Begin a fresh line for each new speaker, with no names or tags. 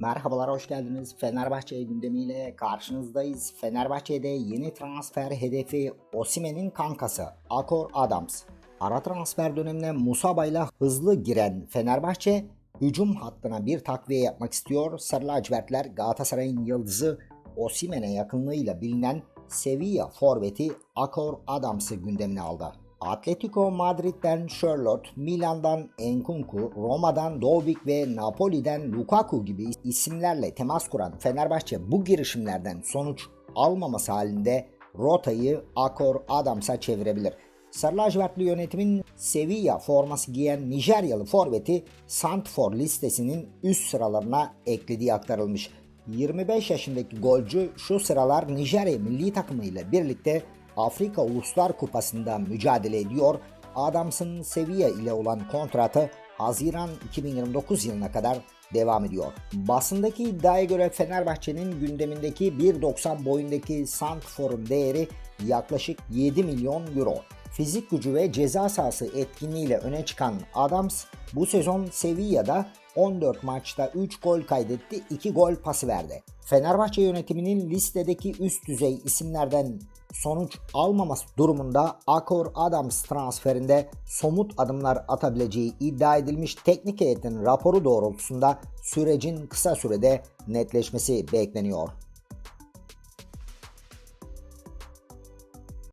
Merhabalar, hoş geldiniz. Fenerbahçe gündemiyle karşınızdayız. Fenerbahçe'de yeni transfer hedefi Osimen'in kankası Akor Adams. Ara transfer dönemine Musaba ile hızlı giren Fenerbahçe hücum hattına bir takviye yapmak istiyor. Sarı lacivertler Galatasaray'ın yıldızı Osimen'e yakınlığıyla bilinen Sevilla forveti Akor Adams'ı gündemine aldı. Atletico Madrid'den Charlotte, Milan'dan Enkunku, Roma'dan Dovik ve Napoli'den Lukaku gibi isimlerle temas kuran Fenerbahçe bu girişimlerden sonuç almaması halinde rotayı Akor Adams'a çevirebilir. Sarı lacivertli yönetimin Sevilla forması giyen Nijeryalı forveti Santfor listesinin üst sıralarına eklediği aktarılmış. 25 yaşındaki golcü şu sıralar Nijerya milli takımı ile birlikte Afrika Uluslar Kupası'nda mücadele ediyor. Adams'ın Sevilla ile olan kontratı Haziran 2029 yılına kadar devam ediyor. Basındaki iddiaya göre Fenerbahçe'nin gündemindeki 1.90 boyundaki Santfor'un değeri yaklaşık 7 milyon euro. Fizik gücü ve ceza sahası etkinliğiyle öne çıkan Adams bu sezon Sevilla'da 14 maçta 3 gol kaydetti, 2 gol pası verdi. Fenerbahçe yönetiminin listedeki üst düzey isimlerden sonuç almaması durumunda Akor Adams transferinde somut adımlar atabileceği iddia edilmiş teknik heyetin raporu doğrultusunda sürecin kısa sürede netleşmesi bekleniyor.